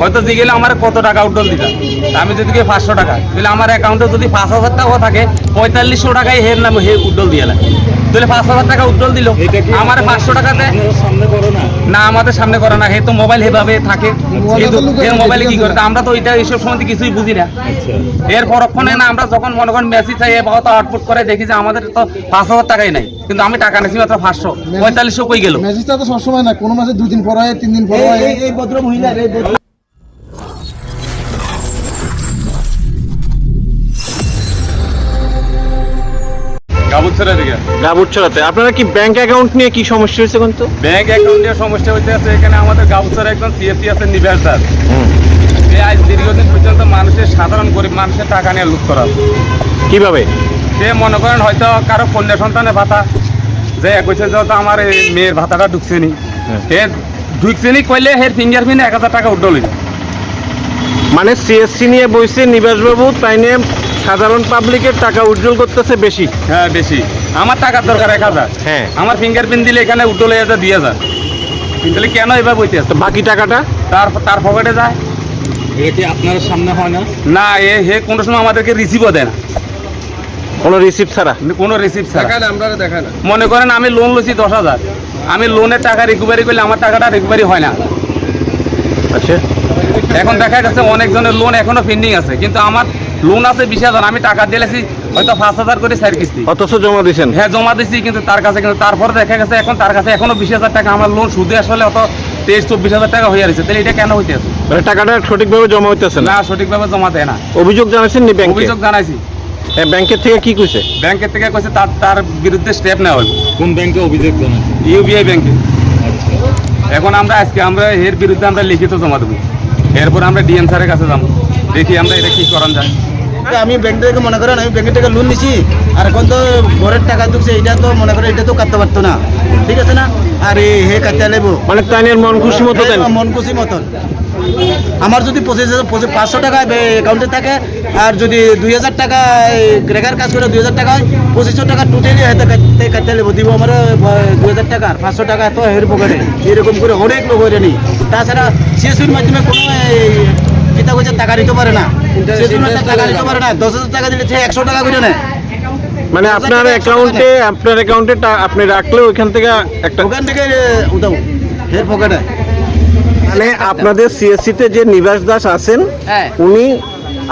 হয়তো দিয়ে গেলে আমার কত টাকা উড্ডল দিতাম আমি যদি কে পাঁচশো টাকা তাহলে আমার অ্যাকাউন্টে যদি পাঁচ হাজার টাকা থাকে পঁয়তাল্লিশশো টাকায় হের নাম হে উড্ডল দিয়ে লাগে তাহলে পাঁচ হাজার টাকা উড্ডল দিল। আমার পাঁচশো টাকাতে সামনে করো না? না আমাদের সামনে করে না। হে তো মোবাইল হেভাবে থাকে। কিন্তু এর মোবাইলে কি করে? আমরা তো এটা এইসব সময় কিছুই বুঝি না। আচ্ছা। এর পরক্ষণে না আমরা যখন মনে করেন মেসেজ চাই বহুত আউটপুট করে দেখি যে আমাদের তো পাঁচ হাজার টাকাই নাই। কিন্তু আমি টাকা নিয়েছি মাত্র পাঁচশো। পঁয়তাল্লিশশো কই গেল? মেসেজটা তো সবসময় না কোনো মাসে দুই দিন পর হয় তিন দিন পর হয় এই ভদ্র মহিলার এই ভদ্র গাবুছড়া আপনারা কি ব্যাংক অ্যাকাউন্ট নিয়ে কি সমস্যা হয়েছে কোন তো? ব্যাংক অ্যাকাউন্টের সমস্যা হইতে আছে এখানে আমাদের গাবুছড়া একজন সিএসসি আছে নিবাস দাস। সে আজ দীর্ঘদিন পর্যন্ত মানুষের সাধারণ গরিব মানুষের টাকা নিয়ে লুট করা। কীভাবে? সে মনে করেন হয়তো কারও কন্যা সন্তানের ভাতা। যে কইছে যে তো আমার এই মেয়ের ভাতাটা ঢুকছে নি। হ্যাঁ। হে ঢুকছে নি কইলে হের ফিঙ্গার প্রিন্ট এক হাজার টাকা উঠলি মানে সিএসসি নিয়ে বইছে নিবাসবাবু তাই নিয়ে সাধারণ পাবলিকের টাকা উজ্জ্বল করতেছে বেশি। হ্যাঁ বেশি। আমার টাকার দরকার এক হাজার। হ্যাঁ। আমার ফিঙ্গার প্রিন্ট দিলে এখানে উঠলে হাজার দুই হাজার। তাহলে কেন এবার বইতে আসতো বাকি টাকাটা? তার তার পকেটে যায়। এটি আপনার সামনে হয় না? না এ হে কোনো সময় আমাদেরকে রিসিভও দেয় না। কোনো রিসিভ ছাড়া? কোনো রিসিভ ছাড়া। আমরা দেখা না মনে করেন আমি লোন লইছি দশ হাজার। আমি লোনের টাকা রিকভারি করলে আমার টাকাটা রিকভারি হয় না। আচ্ছা। এখন দেখা যাচ্ছে অনেকজনের লোন এখনও পেন্ডিং আছে। কিন্তু আমার লোন আছে বিশ হাজার আমি টাকা দিয়েছি হয়তো পাঁচ হাজার করে স্যার কিস্তি। অথচ জমা দিয়েছেন হ্যাঁ জমা দিচ্ছি কিন্তু তার কাছে কিন্তু তারপরে দেখা গেছে এখন তার কাছে এখনও বিশ হাজার টাকা আমার লোন সুদে আসলে অত তেইশ চব্বিশ হাজার টাকা হয়ে আছে তাহলে এটা কেন হইতে আছে? মানে টাকাটা সঠিকভাবে জমা হইতেছে না? না সঠিকভাবে জমা দেয় না। অভিযোগ জানাচ্ছেন নি ব্যাংকে? অভিযোগ জানাইছি। হ্যাঁ, ব্যাংকের থেকে কি কইছে? ব্যাংকের থেকে কইছে তার তার বিরুদ্ধে স্টেপ নেওয়া হবে কোন ব্যাংকে অভিযোগ জানাচ্ছে ইউবিআই ব্যাংকে। আচ্ছা। এখন আমরা আজকে আমরা এর বিরুদ্ধে আমরা লিখিত জমা দেবো। এরপর আমরা ডিএম স্যারের কাছে যাব। দেখি আমরা এটা কি করান যায়। আমি ব্যাংক থেকে মনে করেন আমি ব্যাংকের থেকে লোন নিছি আর এখন তো ঘরের টাকা ঢুকছে এটা তো মনে করেন এটা তো কাটতে পারতো না। ঠিক আছে না? আর হে কাটতে লেবো। মানে তাই মন খুশি মতো দেন। মন খুশি মতন আমার যদি পঁচিশ হাজার পাঁচশো টাকা অ্যাকাউন্টে থাকে আর যদি দুই হাজার টাকা গ্রেগার কাজ করে দুই হাজার টাকা হয় পঁচিশশো টাকা টোটালি হাতে কাটতে লেবো দিব আমার দুই হাজার টাকা আর পাঁচশো টাকা তো হের পকেটে। এরকম করে অনেক লোক হয়ে নি তাছাড়া সিএসির মাধ্যমে কোনো এই কইছে টাকা দিতে পারে না। টাকা দিতে পারে না। দশ হাজার টাকা দিলে সে একশো টাকা করে নেয়। মানে আপনার অ্যাকাউন্টে আপনার অ্যাকাউন্টে আপনি রাখলে ওইখান থেকে একটা ওখান থেকে উঠাও হের পকেটে। মানে আপনাদের সিএসসিতে যে নিবাস দাস আছেন হ্যাঁ। উনি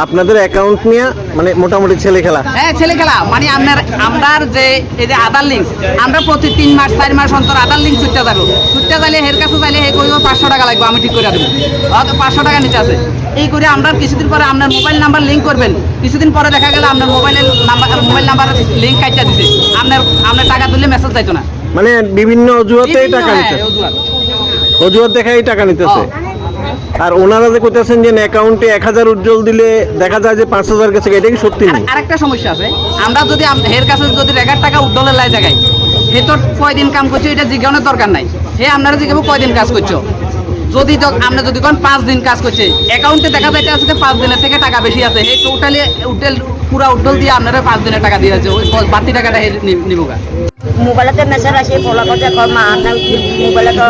আপনাদের অ্যাকাউন্ট নিয়ে মানে মোটামুটি ছেলে খেলা। হ্যাঁ ছেলে খেলা। মানে আপনার আমরার যে এই যে আধার লিঙ্ক আমরা প্রতি তিন মাস চার মাস অন্তর আধার লিঙ্ক ছুটতে যাব ছুটতে যাইলে হের কাছে যাইলে হে কইব পাঁচশো টাকা লাগবে আমি ঠিক করে দেবো। অত পাঁচশো টাকা নিতে আছে। এই করে আমরা কিছুদিন পরে আপনার মোবাইল নাম্বার লিঙ্ক করবেন। কিছুদিন পরে দেখা গেল আপনার মোবাইলের নাম্বার মোবাইল নাম্বার লিঙ্ক কাটটা দিছে। আপনার আপনার টাকা তুললে মেসেজ যাইতো না। মানে বিভিন্ন অজুহাতে টাকা হ্যাঁ, নিতে। অজুহাত। দেখাই টাকা নিতেছে। আর ওনারা যে করতেছেন যে অ্যাকাউন্টে এক হাজার উজ্জ্বল দিলে দেখা যায় যে পাঁচ হাজার গেছে, এটা কি সত্যি নেই আর- আরেকটা সমস্যা আছে, আমরা যদি হের কাছে যদি রেগার টাকা উজ্জ্বলের লাই জায়গায় হে তো কয়দিন কাম করছ, এটা জিজ্ঞানোর দরকার নাই। হে আপনারা জিজ্ঞাবো কয়দিন কাজ করছ? যদি আমরা যদি কোন পাঁচ দিন কাজ করছে অ্যাকাউন্টে দেখা যাইতে আছে পাঁচ দিনের থেকে টাকা বেশি আছে হে টোটালি উড্ডল পুরা উড্ডল দিয়ে আপনারা পাঁচ দিনের টাকা দিয়ে আছে ওই বাড়তি টাকাটা নিবো। মোবাইলতে মেসেজ আসে ফলাফল যে কয় মা, আপনার মোবাইলে তো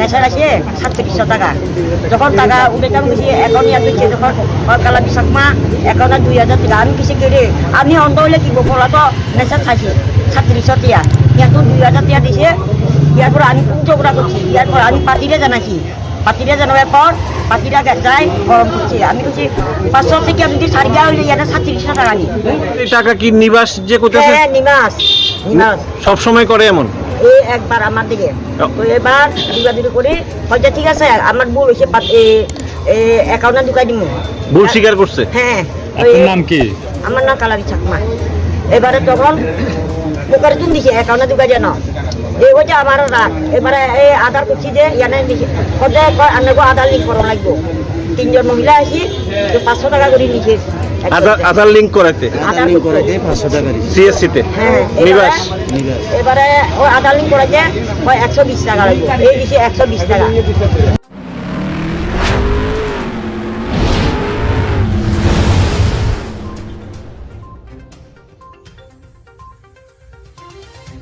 মেসেজ আসে, সাতত্রিশশো টাকা। যখন টাকা উঠে যাব কিছু এখন ইয়াত দিচ্ছে যখন কালা বিশাখ মা, এখন দুই হাজার টাকা আমি কিছু কেড়ে? আমি অন্ত হলে কি ফলা তো মেসেজ খাইছি সাতত্রিশশো টিয়া ইয়াতো দুই হাজার টিয়া দিছে ইয়ার পর আমি ঝগড়া করছি? ইয়ার পর আমি পার্টিরে জানাইছি পার্টিরে জানাবার পর পার্টিরা যায় গরম করছে। আমি বলছি পাঁচশো থেকে আমি যদি সারি দেওয়া হইলে ইয়াতে সাতত্রিশশো টাকা নি টাকা কি নিবাস যে করতেছে? হ্যাঁ নিমাস নিমাস সব সময় করে এমন? এই একবার আমার দিকে। তো এবার দুগাদুগি করে হয়তো ঠিক আছে আমার ভুল হয়েছে অ্যাকাউন্টে ঢুকাই দিব ভুল স্বীকার করছে? হ্যাঁ। নাম কি? আমার নাম কালারি চাকমা। এবারে তখন পোকারে তুমি দিছে অ্যাকাউন্টে ঢুকাই দিয়ে না এই হচ্ছে আমার রাত এবারে এই আধার করছি যে ইয়ানে দিছে সদায় কয় আধার লিঙ্ক করা লাগবো তিনজন মহিলা আছি তো পাঁচশো টাকা করে নিছে আধার আধার লিঙ্ক করাইতে আধার লিঙ্ক করাইতে পাঁচশো টাকা সিএসসি তে হ্যাঁ নিবাস এবারে এবারে ওই আধার লিঙ্ক করাইছে ওই একশো বিশ টাকা লাগবে এই দিছে একশো বিশ টাকা